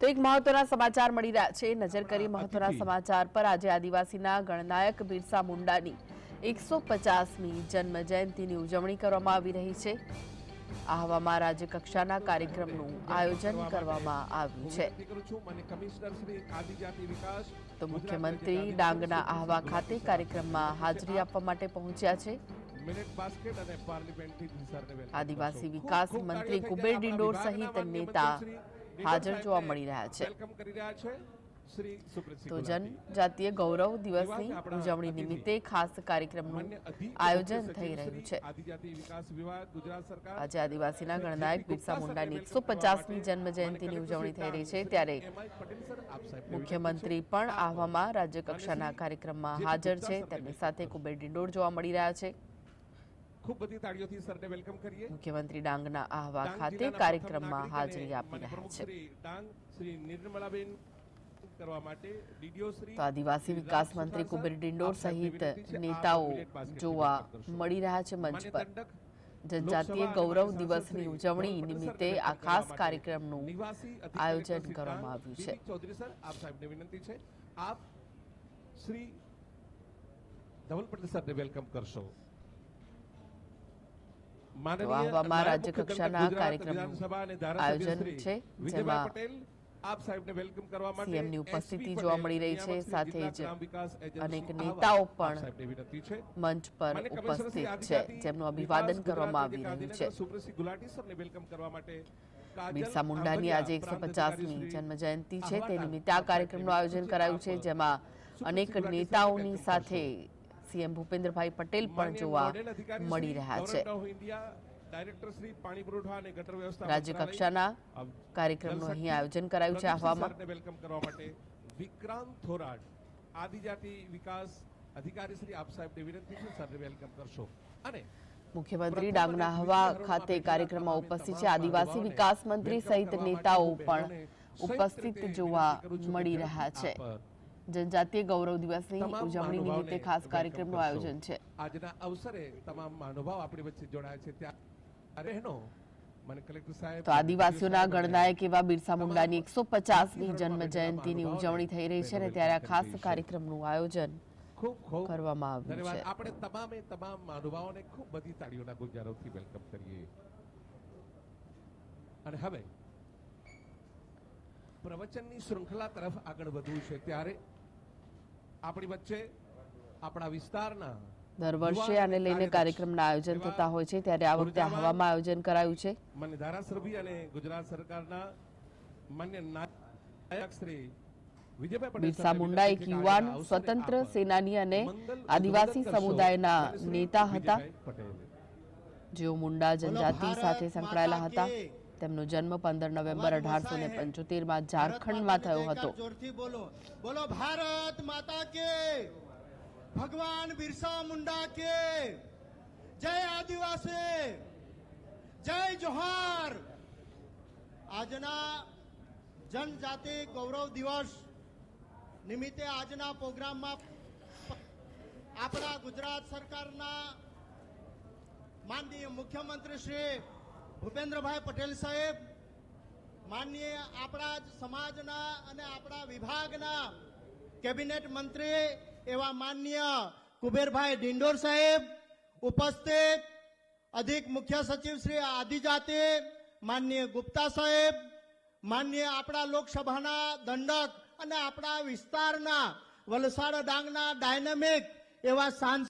તો એક મહત્વના સમાચાર મળી રહ્યા છે. નજર કરી મહત્વના સમાચાર પર. આજે આદિવાસીના ગણનાયક બિરસા મુંડાની એકસો પચાસમી જન્મ જયંતિની ઉજવણી કરવામાં આવી રહી છે. આહવામાં રાજ્ય કક્ષાના કાર્યક્રમનું આયોજન કરવામાં આવ્યું છે. તો મુખ્યમંત્રી ડાંગના આહવા ખાતે કાર્યક્રમમાં હાજરી આપવા માટે પહોંચ્યા છે. આદિવાસી વિકાસ મંત્રી કુબેર ડિંડોર સહિત નેતા હાજર જોવા મળી રહ્યા છે. welcome કરી રહ્યા છે તો. જનજાતીય ગૌરવ દિવસની ઉજવણી નિમિત્તે ખાસ કાર્યક્રમનું આયોજન થઈ રહ્યું છે. આજે આદિવાસીના ગણનાયક બિરસા મુંડાની એકસો પચાસમી જન્મ જયંતિની ઉજવણી થઈ રહી છે ત્યારે મુખ્યમંત્રી પણ આહવામાં રાજ્ય કાર્યક્રમમાં હાજર છે. તેમની સાથે કુબેર ડિંડોર જોવા મળી રહ્યા છે. ખૂબ બધી તાળીઓથી સરને વેલકમ કરીએ. મુખ્યમંત્રી ડાંગના આહવા ખાતે કાર્યક્રમમાં હાજરી આપી રહ્યા છે. ડાંગ શ્રી નિર્મલાબેન કરવા માટે ડીડીઓ શ્રી તો આદિવાસી વિકાસ મંત્રી કુબેર ડિંડોર સહિત નેતાઓ જોવા મળી રહ્યા છે મંચ પર. જનજાતીય ગૌરવ દિવસની ઉજવણી નિમિત્તે આ ખાસ કાર્યક્રમનું આયોજન કરવામાં આવ્યું છે. ચૌધરી સર આપ સાહેબને વિનંતી છે. આપ શ્રી ધવલ પટેલ સરને વેલકમ કરશો. રાજ્ય કક્ષાના કાર્યક્રમનું આયોજન છે, જેમાં આપ સાહેબને વેલકમ કરવા માટે CM ઉપસ્થિતિ જોવા મળી રહી છે. સાથે જ અનેક નેતાઓ પણ મંચ પર ઉપસ્થિત છે જેમનું અભિવાદન કરવામાં આવી રહ્યું છે સુપ્રસિદ્ધ ગુલાટી સરને વેલકમ કરવા માટે બિરસા મુંડાની આજે એકસો પચાસમી અધિકારી જન્મ જયંતિ છે તે નિમિત્તે આ કાર્યક્રમનું આયોજન કરાયું છે જેમાં અનેક નેતાઓની સાથે સીએમ ભૂપેન્દ્રભાઈ પટેલ પણ જોવા મળી રહ્યા છે. Governor of India, director Shri પાણી પુરવઠા અને ગટર વ્યવસ્થા રાજ્ય કક્ષાના કાર્યક્રમનું અહીં આયોજન કરાયું છે આહવામાં. વેલકમ કરવા માટે વિક્રાંત થોરાડ આદિજાતિ વિકાસ અધિકારી શ્રી આપ સાહેબને વિનંતી છે સરને વેલકમ કરશો. અને મુખ્યમંત્રી ડાંગના હવા ખાતે કાર્યક્રમમાં ઉપસ્થિત છે આદિવાસી વિકાસ મંત્રી સહિત નેતાઓ પણ ઉપસ્થિત જોવા મળી રહ્યા છે. જનજાતીય ગૌરવ દિવસની તમામ ઉજવણી નિમિત્તે ખાસ કાર્યક્રમનું આયોજન છે. આજના અવસરે તમામ મહાનુભાવ આપણી વચ્ચે જોડાયા છે. ત્યાં તો આદિવાસીઓના ગણનાયક એવા બિરસા મુંડાની એકસો પચાસમી જન્મ જયંતિની ઉજવણી થઈ રહી છે અને ત્યારે આ ખાસ. કાર્યક્રમનું આયોજન કરવામાં આવ્યું છે. આપણે તમામે તમામ મહાનુભાવોને ખૂબ બધી તાળીઓના ગુંજારોથી વેલકમ કરીએ. અને હવે પ્રવચનની શૃંખલા તરફ આગળ વધવું છે. ત્યારે આપણી વચ્ચે આપણા વિસ્તારના દર વર્ષે આને લઈને કાર્યક્રમના આયોજન થતા હોય છે ત્યારે આ વખતે હવામાં આયોજન કરાયું છે. મને ધારાસભ્ય અને ગુજરાત સરકારના માન્ય નાયક શ્રી બિરસા મુંડા એક યુવાન સ્વતંત્ર સેનાની અને આદિવાસી સમુદાયના નેતા હતા. જેઓ મુંડા જનજાતિ સાથે સંકળાયેલા હતા. તેમનો જન્મ પંદર નવેમ્બર અઢારસો ને. પંચોતેરમાં ઝારખંડમાં થયો હતો જોરથી બોલો બોલો ભારત માતા કે ભગવાન બિરસા મુંડા કે જય આદિવાસી જય જોહાર આજના જનજાતિ ગૌરવ દિવસ નિમિત્તે આજના પ્રોગ્રામમાં આપણા ગુજરાત સરકારના માનનીય મુખ્યમંત્રી શ્રી ભૂપેન્દ્રભાઈ પટેલ સાહેબ, માનનીય આપણા જ સમાજના અને આપણા વિભાગના કેબિનેટ મંત્રી એવા માનનીય કુબેરભાઈ ડિંડોર સાહેબ, ઉપસ્થિત અધિક મુખ્ય સચિવ શ્રી આદિજાતિ, માનનીય ગુપ્તા સાહેબ, માનનીય આપણા લોકસભાના દંડક અને આપણા વિસ્તારના વલસાડ ડાંગના ડાયનેમિક એવા સાંસદ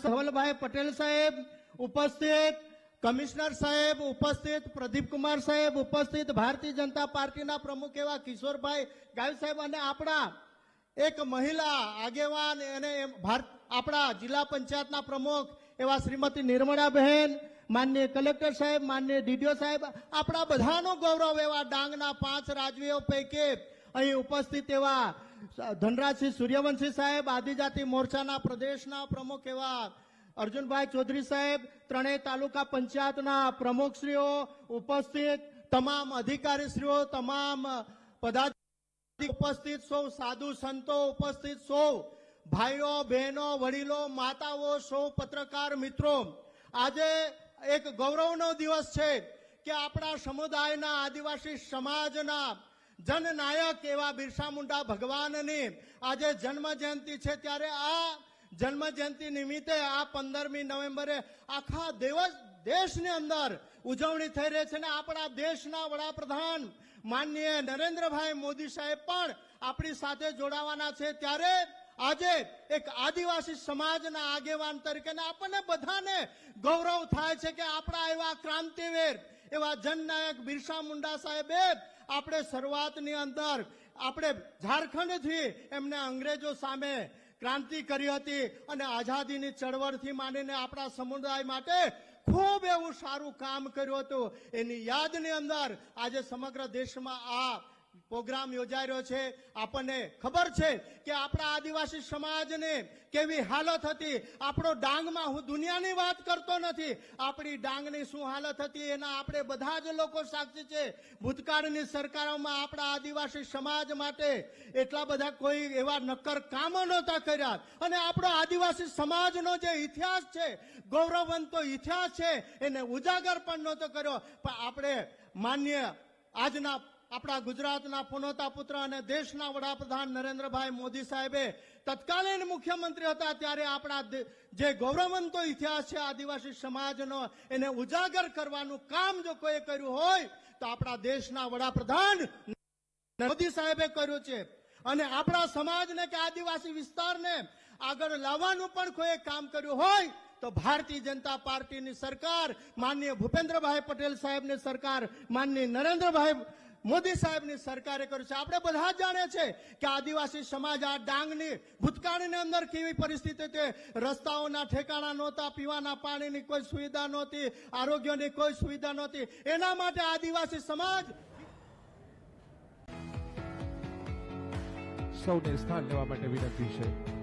ધવલભાઈ પટેલ સાહેબ, ઉપસ્થિત કમિશનર સાહેબ ઉપસ્થિત પ્રદીપકુમાર સાહેબ ઉપસ્થિત, ભારતીય જનતા પાર્ટીના પ્રમુખ એવા કિશોરભાઈ ગાય સાહેબ અને આપણા એક મહિલા આગેવાન અને આપણા જિલ્લા પંચાયતના પ્રમુખ એવા શ્રીમતી નિર્મળાબહેન માન્ય કલેક્ટર સાહેબ માન્ય ડીડીઓ સાહેબ, આપણા બધાનું ગૌરવ એવા ડાંગના પાંચ રાજવીઓ પૈકી અહીં ઉપસ્થિત એવા ધનરાજસિંહ સૂર્યવંશી સાહેબ, આદિજાતિ મોરચાના પ્રદેશના પ્રમુખ એવા અર્જુનભાઈ ચૌધરી સાહેબ, ત્રણેય તાલુકા પંચાયતના પ્રમુખશ્રીઓ ઉપસ્થિત, તમામ અધિકારીશ્રીઓ, તમામ પદાધિકારી ઉપસ્થિત સૌ, સાધુ સંતો ઉપસ્થિત સૌ, ભાઈઓ, બહેનો, વડીલો, માતાઓ, સૌ પત્રકાર મિત્રો, આજે એક ગૌરવનો દિવસ છે કે આપણા સમુદાયના આદિવાસી સમાજના જનનાયક એવા બિરસા મુંડા ભગવાનની આજે જન્મ જયંતિ છે. ત્યારે આ જન્મ જયંતિ નિમિત્તે આ પંદરમી નવેમ્બરે આખા દિવસ દેશની અંદર ઉજવણી થઈ રહી છે અને આપણા દેશના વડાપ્રધાન માનનીય નરેન્દ્રભાઈ મોદી સાહેબ પણ આપણી સાથે જોડાવાના છે. ત્યારે આજે એક આદિવાસી સમાજના આગેવાન તરીકે આપણને બધાને ગૌરવ થાય છે કે આપણા એવા ક્રાંતિવીર, એવા જનનાયક બિરસા મુંડા સાહેબે આપણે શરૂઆતની અંદર, આપણે ઝારખંડથી એમને અંગ્રેજો સામે ક્રાંતિ કરી હતી અને આઝાદીની ચળવળથી માંડીને આપણા સમુદાય માટે ખૂબ એવું સારું કામ કર્યું હતું. એની યાદની અંદર આજે સમગ્ર દેશમાં આ પ્રોગ્રામ યોજાઈ રહ્યો છે. આપણને ખબર છે કે આપણા આદિવાસી સમાજને કેવી હાલત હતી. આપણો ડાંગમાં હું દુનિયાની વાત કરતો નથી. આપણી ડાંગની શું હાલત હતી એના આપણે બધા જ લોકો સાક્ષી છે. ભૂતકાળની સરકારોમાં આપણા આદિવાસી સમાજ માટે એટલા બધા કોઈ એવા નક્કર કામો નહોતા કર્યા. અને આપણો આદિવાસી સમાજનો જે ઇતિહાસ છે, ગૌરવવંતો ઇતિહાસ છે, એને ઉજાગર પણ નહોતો કર્યો. પણ આપણે માન્ય આજના આપણા ગુજરાતના પુનોતા પુત્ર અને દેશના વડાપ્રધાન નરેન્દ્રભાઈ મોદી સાહેબે તત્કાલીન મુખ્યમંત્રી હતા ત્યારે આપણા જે ગૌરવંતો ઇતિહાસ છે, આદિવાસી સમાજનો, એને ઉજાગર કરવાનું કામ જો કોઈ કર્યું હોય, તો આપણા દેશના વડાપ્રધાન મોદી સાહેબે કર્યું છે. અને આપણા સમાજને કે આદિવાસી વિસ્તારને આગળ લાવવાનું પણ કોઈ કામ કર્યું હોય, તો ભારતીય જનતા પાર્ટીની સરકાર, માનનીય ભૂપેન્દ્રભાઈ પટેલ સાહેબની સરકાર, માનનીય નરેન્દ્રભાઈ મોદી સાહેબની સરકારે કર્યું છે. આપણે બધા જ છે કે આદિવાસી સમાજ આ ડાંગની ભૂતકાળની અંદર કેવી પરિસ્થિતિ તે રસ્તાઓના ઠેકાણા નહોતા, પીવાના પાણીની કોઈ સુવિધા નહોતી, આરોગ્યની કોઈ સુવિધા નહોતી. એના માટે આદિવાસી સમાજ સૌને સ્થાન લેવા માટે વિનંતી છે.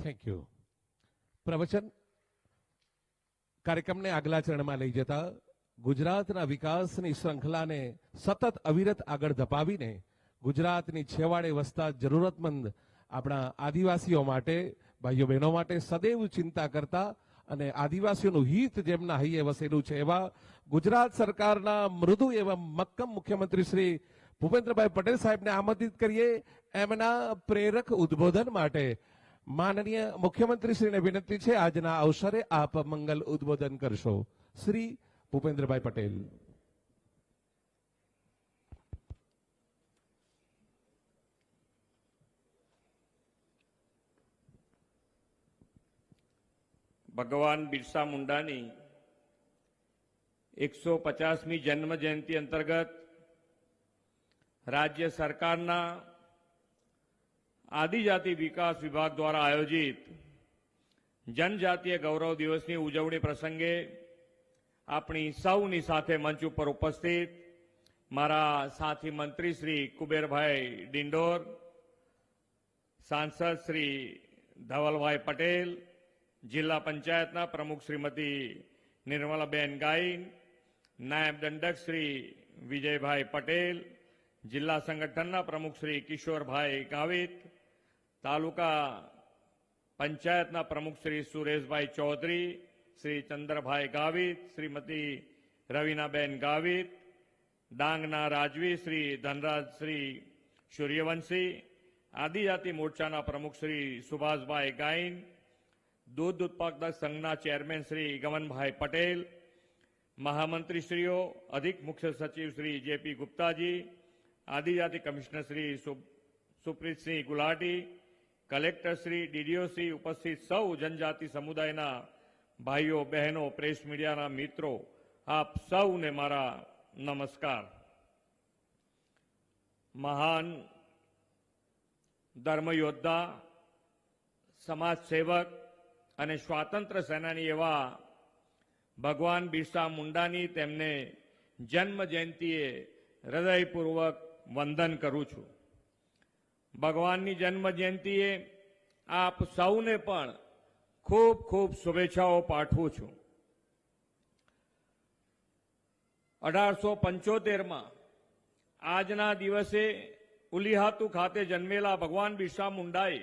થેન્ક યુ પ્રવચન કાર્યક્રમને આગલા ચરણમાં લઈ જતા ગુજરાતના વિકાસની શૃંખલાને સતત અવિરત આગળ ધપાવીને ગુજરાતની છેવાડે વસતા જરૂરતમંદ આપણા આદિવાસીઓ માટે, ભાઈઓ બહેનો માટે સદૈવ ચિંતા કરતા અને આદિવાસીઓનું હિત જેમના હૈયે વસેલું છે એવા ગુજરાત સરકારના મૃદુ એવા મક્કમ મુખ્યમંત્રી શ્રી ભૂપેન્દ્રભાઈ પટેલ સાહેબને આમંત્રિત કરીએ એમના પ્રેરક ઉદ્બોધન માટે. માનનીય મુખ્યમંત્રીશ્રીને વિનંતી છે, આજના અવસરે આપ મંગલ ઉદ્બોધન કરશો. શ્રી ભૂપેન્દ્રભાઈ પટેલ. ભગવાન બિરસા મુંડાની એકસો પચાસમી જન્મ જયંતિ અંતર્ગત રાજ્ય સરકારના આદિજાતિ વિકાસ વિભાગ દ્વારા આયોજિત જનજાતીય ગૌરવ દિવસની ઉજવણી પ્રસંગે આપણી સૌની સાથે મંચ ઉપર ઉપસ્થિત મારા સાથી મંત્રી શ્રી કુબેરભાઈ ડિંડોર, સાંસદ શ્રી ધવલભાઈ પટેલ, જિલ્લા પંચાયતના પ્રમુખ શ્રીમતી નિર્મલાબેન ગાઈન નાયબ દંડક શ્રી વિજયભાઈ પટેલ, જિલ્લા સંગઠનના પ્રમુખ શ્રી કિશોરભાઈ ગાવિત તાલુકા પંચાયતના પ્રમુખ શ્રી સુરેશભાઈ ચૌધરી શ્રી ચંદ્રભાઈ ગાવિત શ્રીમતી રવિનાબેન ગાવિત ડાંગના રાજવી શ્રી ધનરાજ શ્રી સૂર્યવંશી આદિજાતિ મોરચાના પ્રમુખ શ્રી સુભાષભાઈ ગાઈન દૂધ ઉત્પાદક સંઘના ચેરમેન શ્રી ગમનભાઈ પટેલ મહામંત્રીશ્રીઓ અધિક મુખ્ય સચિવ શ્રી જેપી ગુપ્તાજી આદિજાતિ કમિશનર શ્રી સુ- સુપ્રીતસિંહ ગુલાટી કલેક્ટર શ્રી ડીડીઓસી ઉપસ્થિત સૌ જનજાતિ સમુદાયના ભાઈઓ, બહેનો, પ્રેસ મીડિયાના મિત્રો, આપ સૌને મારા નમસ્કાર. મહાન ધર્મયોદ્ધા સમાજ સેવક અને સ્વાતંત્ર્ય સેનાની એવા ભગવાન બિરસા મુંડાની તેમને જન્મ જયંતિએ હૃદયપૂર્વક વંદન કરું છું. ભગવાનની જન્મ જયંતિએ આપ સૌને પણ ખૂબ ખૂબ શુભેચ્છાઓ પાઠવું છું. અઢારસો પંચોતેરમાં આજના દિવસે ઉલિહાતુ ખાતે જન્મેલા ભગવાન બિરસા મુંડાએ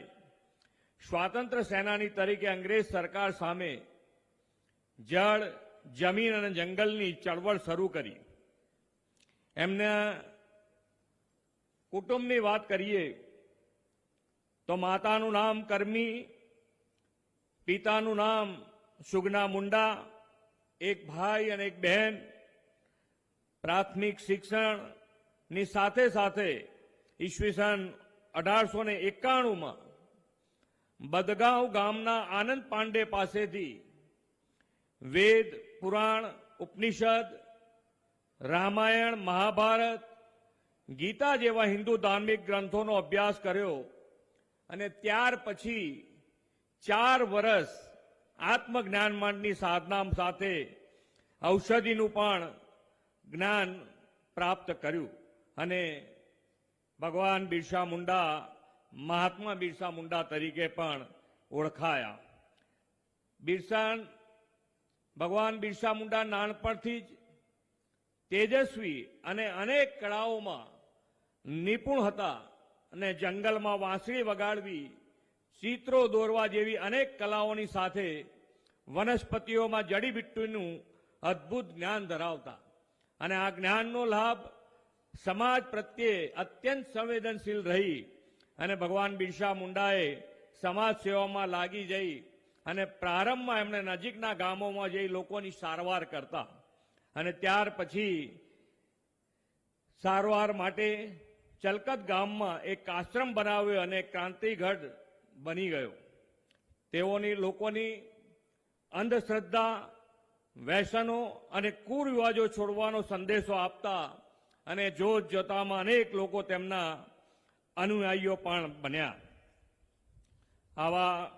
સ્વાતંત્ર્ય સેનાની તરીકે અંગ્રેજ સરકાર સામે જળ, જમીન અને જંગલની ચળવળ શરૂ કરી. એમના કુટુંબની વાત કરીએ તો માતાનું નામ કર્મી, પિતાનું નામ સુગના મુંડા, એક ભાઈ અને એક બહેન, પ્રાથમિક શિક્ષણની સાથે સાથે ઈસવીસન અઢારસો ને એકાણુંમાં બદગાંવ ગામના આનંદ પાંડે પાસેથી વેદ, પુરાણ, ઉપનિષદ, રામાયણ, મહાભારત, ગીતા જેવા હિન્દુ ધાર્મિક ગ્રંથોનો અભ્યાસ કર્યો. અને ત્યાર પછી ચાર વર્ષ આત્મજ્ઞાન માર્ગની સાધના સાથે ઔષધિનું પણ જ્ઞાન પ્રાપ્ત કર્યું. અને ભગવાન બિરસા મુંડા, મહાત્મા બિરસા મુંડા તરીકે પણ ઓળખાયા. બિરસા, ભગવાન બિરસા મુંડા નાનપણથી જ તેજસ્વી અને અનેક કળાઓમાં નિપુણ હતા. અને જંગલમાં વાંસળી વગાડવી, ચિત્રો દોરવા જેવી અનેક કલાઓની સાથે વનસ્પતિઓમાં જડીબીટ્ટીનું અદ્ભુત જ્ઞાન ધરાવતા. અને આ જ્ઞાનનો લાભ સમાજ પ્રત્યે અત્યંત સંવેદનશીલ રહી અને ભગવાન બિરસા મુંડાએ સમાજ સેવામાં લાગી જઈ અને પ્રારંભમાં એમણે નજીકના ગામોમાં જઈ લોકોની સારવાર કરતા. અને ત્યાર પછી સારવાર માટે ચલકત ગામમાં એક આશ્રમ બનાવ્યો અને ક્રાંતિગઢ બની ગયો. તેઓની લોકોની અંધશ્રદ્ધા, વ્યસનો અને કુરિવાજો છોડવાનો સંદેશો આપતા અને જોત જોતામાં અનેક લોકો તેમના અનુયાયીઓ પણ બન્યા. આવા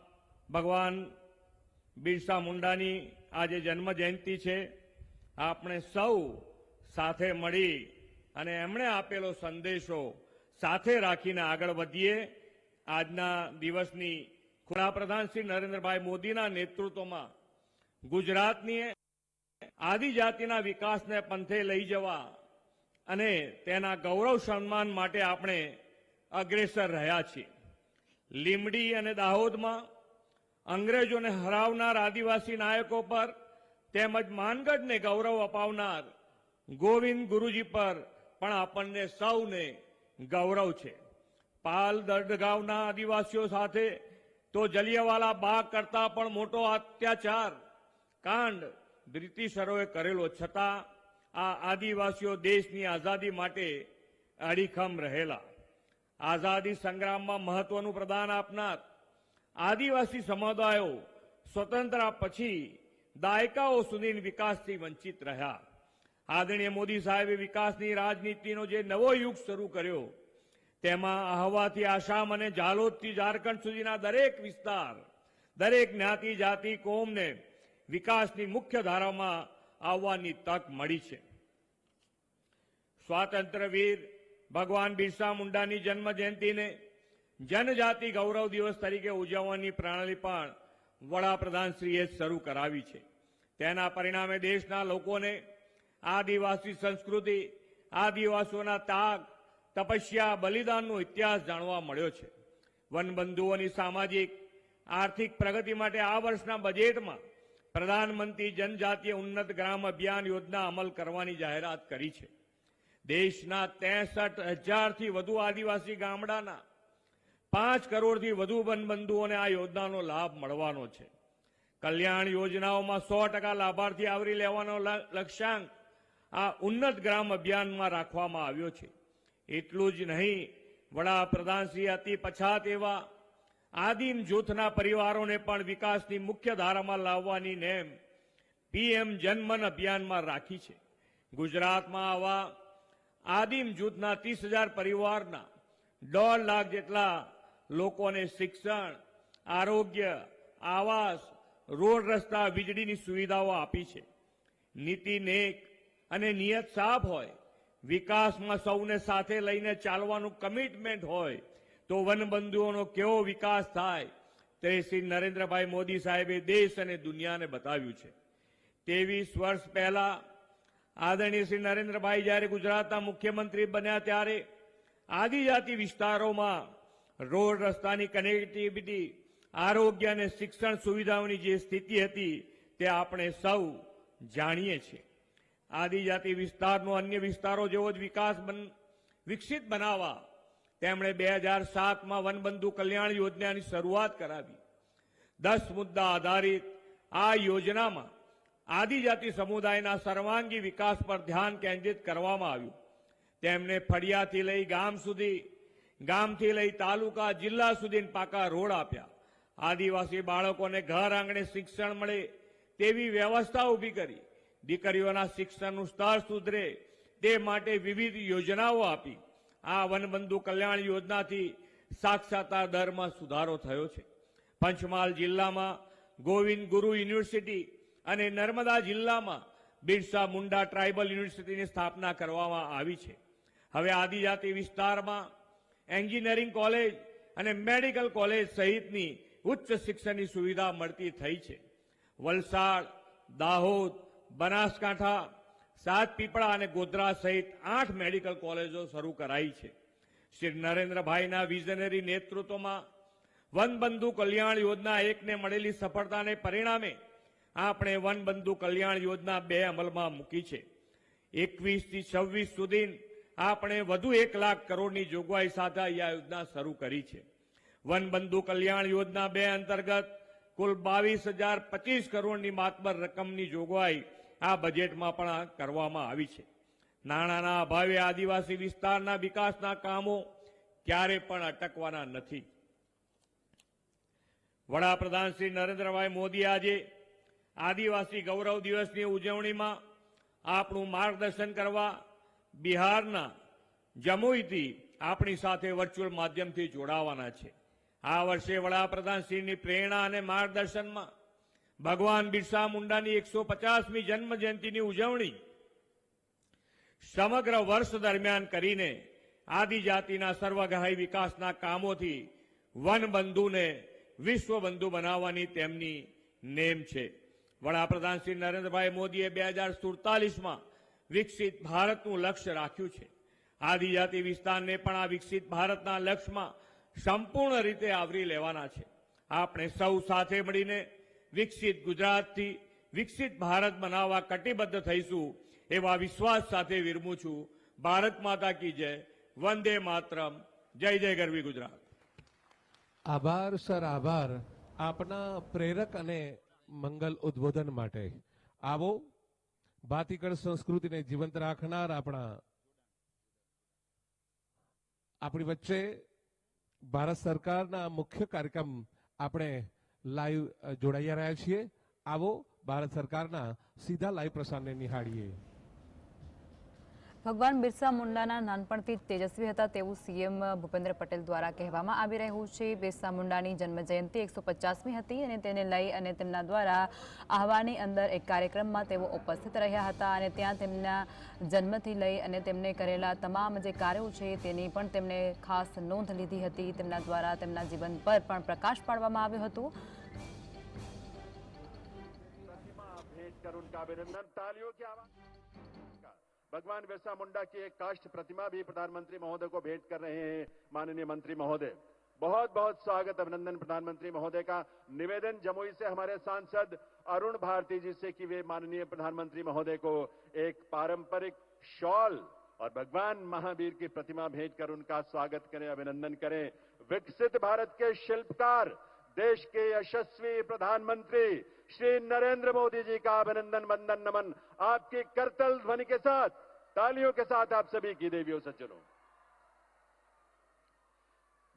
ભગવાન બિરસા મુંડાની આજે જન્મ જયંતિ છે. આપણે સૌ સાથે મળી અને એમણે આપેલો સંદેશો સાથે રાખીને આગળ વધીએ. આજના દિવસની વડાપ્રધાન શ્રી નરેન્દ્રભાઈ મોદીના નેતૃત્વમાં ગુજરાતની આદિજાતિના વિકાસને પંથે લઈ જવા અને તેના ગૌરવ સન્માન માટે આપણે અગ્રેસર રહ્યા છીએ. લીમડી અને દાહોદમાં અંગ્રેજોને હરાવનાર આદિવાસી નાયકો પર તેમજ માનગઢને ગૌરવ અપાવનાર ગોવિંદ ગુરુજી પર પણ આપણને સૌને ગૌરવ છે. પાલ દર્દગાંવના આદિવાસીઓ સાથે તો જલિયાવાલા બાગ કરતા પણ મોટો અત્યાચાર કાંડ બ્રિટિશરોએ કરેલો, છતાં આ આદિવાસીઓ દેશની આઝાદી માટે અડીખમ રહેલા. આઝાદી સંગ્રામમાં મહત્વનું પ્રદાન આપનાર આદિવાસી સમુદાયો સ્વતંત્ર પછી દાયકાઓ સુધી વિકાસથી વંચિત રહ્યા. આદરણીય મોદી સાહેબે વિકાસની રાજનીતિનો જે નવો યુગ શરૂ કર્યો, તેમાં આહવાથી આસામ અને ઝાલોદથી ઝારખંડ સુધીના દરેક વિસ્તાર, દરેક જ્ઞાતિ, જાતિ, કોમને વિકાસની મુખ્ય ધારામાં આવવાની તક મળી છે. સ્વાતંત્ર્યવીર ભગવાન બિરસા મુંડાની જન્મ જયંતિને જનજાતિ ગૌરવ દિવસ તરીકે ઉજવવાની પ્રણાલી પણ વડાપ્રધાનશ્રીએ શરૂ કરાવી છે. તેના પરિણામે દેશના લોકોને આદિવાસી સંસ્કૃતિ, આદિવાસીઓના તાગ, તપસ્યા, બલિદાનનો ઇતિહાસ જાણવા મળ્યો છે. વનબંધુઓની સામાજિક, આર્થિક પ્રગતિ માટે આ વર્ષના બજેટમાં પ્રધાનમંત્રી જનજાતીય ઉન્નત ગ્રામ અભિયાન યોજના અમલ કરવાની જાહેરાત કરી છે. દેશના ત્રેસઠ હજારથી વધુ આદિવાસી ગામડાના પાંચ કરોડથી વધુ વનબંધુઓને આ યોજનાનો લાભ મળવાનો છે. કલ્યાણ યોજનાઓમાં સો ટકા લાભાર્થી આવરી લેવાનો લક્ષ્યાંક આ ઉન્નત ગ્રામ અભિયાનમાં રાખવામાં આવ્યો છે. એટલું જ નહીં વડાપ્રધાનશ્રી અતિ પછાત એવા આદિમ જૂથના પરિવારોને પણ વિકાસની મુખ્ય ધારામાં લાવવાની નેમ પીએમ જનમન અભિયાનમાં રાખી છે. ગુજરાતમાં આવા આદિમ જૂથના ત્રીસ હજાર પરિવારના દોઢ લાખ જેટલા લોકોને શિક્ષણ, આરોગ્ય, આવાસ, રોડ રસ્તા, વીજળીની સુવિધાઓ આપી છે. નીતિ નેક અને નિયત સાફ હોય. વિકાસમાં સૌને સાથે લઈને ચાલવાનું કમિટમેન્ટ હોય, તો વનબંધુઓનો કેવો વિકાસ થાય તે શ્રી નરેન્દ્રભાઈ મોદી સાહેબે દેશ અને દુનિયાને બતાવ્યું છે. ત્રેવીસ વર્ષ પહેલા આદરણીય શ્રી નરેન્દ્રભાઈ જ્યારે ગુજરાતના મુખ્યમંત્રી બન્યા ત્યારે આદિજાતિ વિસ્તારોમાં રોડ રસ્તાની કનેક્ટિવિટી આરોગ્ય અને શિક્ષણ સુવિધાઓની જે સ્થિતિ હતી તે આપણે સૌ જાણીએ છીએ. આદિજાતિ વિસ્તારનો અન્ય વિસ્તારો જેવો જ વિકાસ વિકસિત બનાવવા તેમણે બે હજાર સાતમાં વનબંધુ કલ્યાણ યોજનાની શરૂઆત કરાવી. દસ મુદ્દા આધારિત આ યોજનામાં આદિજાતિ સમુદાયના સર્વાંગી વિકાસ પર ધ્યાન કેન્દ્રિત કરવામાં આવ્યું. તેમને ફળિયાથી લઈ ગામ સુધી, ગામથી લઈ તાલુકા, જિલ્લા સુધી પાકા રોડ આપ્યા. આદિવાસી બાળકોને ઘર આંગણે શિક્ષણ મળે તેવી વ્યવસ્થા ઊભી કરી. દીકરીઓના શિક્ષણનું સ્તર સુધરે તે માટે વિવિધ યોજનાઓ આપી. આ વનબંધુ કલ્યાણ યોજનાથી સાક્ષરતા દરમાં સુધારો થયો છે. પંચમહાલ જિલ્લામાં ગોવિંદ ગુરુ યુનિવર્સિટી અને નર્મદા જિલ્લામાં બિરસા મુંડા ટ્રાઇબલ યુનિવર્સિટીની સ્થાપના કરવામાં આવી છે. હવે આદિજાતિ વિસ્તારમાં એન્જિનિયરિંગ કોલેજ અને મેડિકલ કોલેજ સહિતની ઉચ્ચ શિક્ષણની સુવિધા મળતી થઈ છે. વલસાડ, દાહોદ બનાસકાંઠા સાતપીપળા અને ગોધરા સહિત આઠ મેડિકલ કોલેજો શરૂ કરાઈ છે. શ્રી નરેન્દ્રભાઈના વિઝનરી નેતૃત્વમાં વનબંધુ કલ્યાણ યોજના એકને મળેલી સફળતાને પરિણામે આપણે વનબંધુ કલ્યાણ યોજના બે અમલમાં મૂકી છે. એકવીસથી છવ્વીસ સુધી આપણે વધુ એક લાખ કરોડની જોગવાઈ સાથે આ યોજના શરૂ કરી છે. વનબંધુ કલ્યાણ યોજના બે અંતર્ગત કુલ બાવીસ હજાર પચીસ કરોડની માતબર રકમની જોગવાઈ આ બજેટમાં પણ કરવામાં આવી છે. નાણાંના અભાવે આદિવાસી વિસ્તારના વિકાસના કામો ક્યારે પણ અટકવાના નથી. વડાપ્રધાન શ્રી નરેન્દ્રભાઈ મોદી આજે આદિવાસી ગૌરવ દિવસની ઉજવણીમાં આપણું માર્ગદર્શન કરવા બિહારના જમુઈથી આપણી સાથે વર્ચ્યુઅલ માધ્યમથી જોડાવાના છે. આ વર્ષે વડાપ્રધાન શ્રીની પ્રેરણા અને માર્ગદર્શનમાં ભગવાન બિરસા મુંડાની એકસો પચાસમી જન્મ જયંતિની ઉજવણી સમગ્ર વર્ષ દરમિયાન કરીને આદિજાતિના સર્વગ્રાહી વિકાસના કામોથી વનબંધુને વિશ્વબંધુ બનાવવાની તેમની નેમ છે. વડાપ્રધાન શ્રી નરેન્દ્રભાઈ મોદીએ બે હજાર સુડતાલીસમાં વિકસિત ભારતનું લક્ષ્ય રાખ્યું છે. આદિજાતિ વિસ્તારને પણ આ વિકસિત ભારતના લક્ષ્યમાં સંપૂર્ણ રીતે આવરી લેવાના છે. આપણે સૌ સાથે મળીને વિકસિત ગુજરાતથી વિકસિત ભારત બનાવવા કટિબદ્ધ થઈશું એવા વિશ્વાસ સાથે વિરમું છું. ભારત માતા કી જય. વંદે માતરમ. જય જય ગરવી ગુજરાત. આભાર, સર, આભાર. આપના પ્રેરક અને મંગલ ઉદ્બોધન માટે. આવો, ભાતીગળ સંસ્કૃતિને જીવંત રાખનાર આપણા આપણી વચ્ચે ભારત સરકારના મુખ્ય કાર્યક્રમ આપણે લાઈવ જોડાઈ રહ્યા છીએ. આવો ભારત સરકારના સીધા લાઈવ પ્રસારને નિહાળીએ. ભગવાન બિરસા મુંડાના નાનપણથી જ તેજસ્વી હતા તેવું સીએમ ભૂપેન્દ્ર પટેલ દ્વારા કહેવામાં આવી રહ્યું છે બિરસા મુંડાની જન્મજયંતિ એકસો પચાસમી હતી અને તેને લઈ અને તેમના દ્વારા આહવાની અંદર એક કાર્યક્રમમાં તેઓ ઉપસ્થિત રહ્યા હતા અને ત્યાં તેમના જન્મથી લઈ અને તેમને કરેલા તમામ જે કાર્યો છે તેની પણ તેમણે ખાસ નોંધ લીધી હતી તેમના દ્વારા તેમના જીવન પર પણ પ્રકાશ પાડવામાં આવ્યો હતો प्रतिमा भेंट कर उनका अभिनंदन तालियों की आवाज भगवान बिरसा मुंडा की एक काष्ठ प्रतिमा भी प्रधानमंत्री महोदय को भेंट कर रहे हैं, माननीय मंत्री महोदय। बहुत बहुत स्वागत, अभिनंदन प्रधानमंत्री महोदय का। निवेदन जमुई से हमारे सांसद अरुण भारती जी से कि वे माननीय प्रधानमंत्री महोदय को एक पारंपरिक शॉल और भगवान महावीर की प्रतिमा भेंट कर उनका स्वागत करें, अभिनंदन करें। विकसित भारत के शिल्पकार देश के यशस्वी प्रधानमंत्री श्री नरेंद्र मोदी जी का अभिनंदन, वंदन, नमन। आपकी करतल ध्वनि के साथ, तालियों के साथ आप सभी की देवियों सज्जनों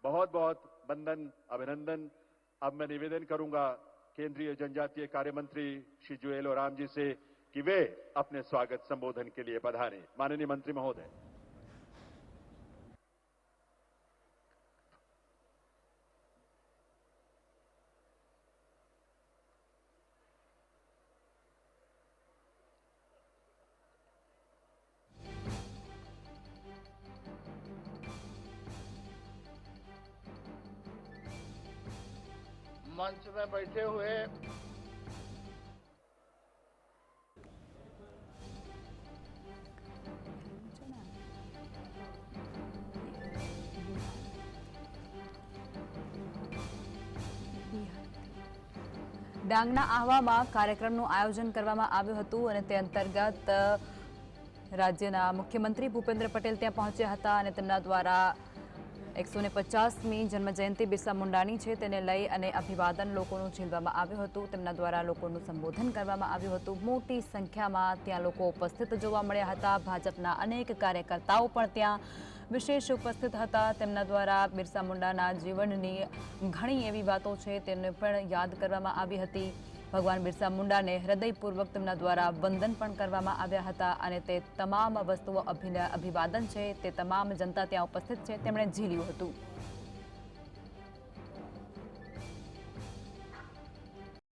बहुत बहुत वंदन, अभिनंदन। अब मैं निवेदन करूँगा केंद्रीय जनजातीय कार्य मंत्री श्री जुएल ओराम जी से कि वे अपने स्वागत संबोधन के लिए पधारें। माननीय मंत्री महोदय। मंच में बैठे हुए ડાંગના આહવામાં કાર્યક્રમનું આયોજન કરવામાં આવ્યું હતું અને તે અંતર્ગત અ, રાજ્યના મુખ્યમંત્રી ભૂપેન્દ્ર પટેલ ત્યાં પહોંચ્યા હતા અને તેમના દ્વારા એકસો ને પચાસમી જન્મજયંતિ બિરસા મુંડાની છે. તેને લઈ અને અભિવાદન લોકોનું ઝીલવામાં આવ્યું હતું. તેમના દ્વારા લોકોનું સંબોધન કરવામાં આવ્યું હતું. મોટી સંખ્યામાં ત્યાં લોકો ઉપસ્થિત જોવા મળ્યા હતા. ભાજપના અનેક કાર્યકર્તાઓ પણ ત્યાં વિશેષ ઉપસ્થિત હતા. તેમના દ્વારા બિરસા મુંડાના જીવનની ઘણી એવી વાતો છે. તેને પણ યાદ કરવામાં આવી હતી. ભગવાન બિરસા મુંડાને હૃદયપૂર્વક તેમના દ્વારા વંદન પણ કરવામાં આવ્યા હતા અને તે તમામ વસ્તુઓ અભિવાદન છે, તે તમામ જનતા ત્યાં ઉપસ્થિત છે, તેમણે ઝીલ્યું હતું.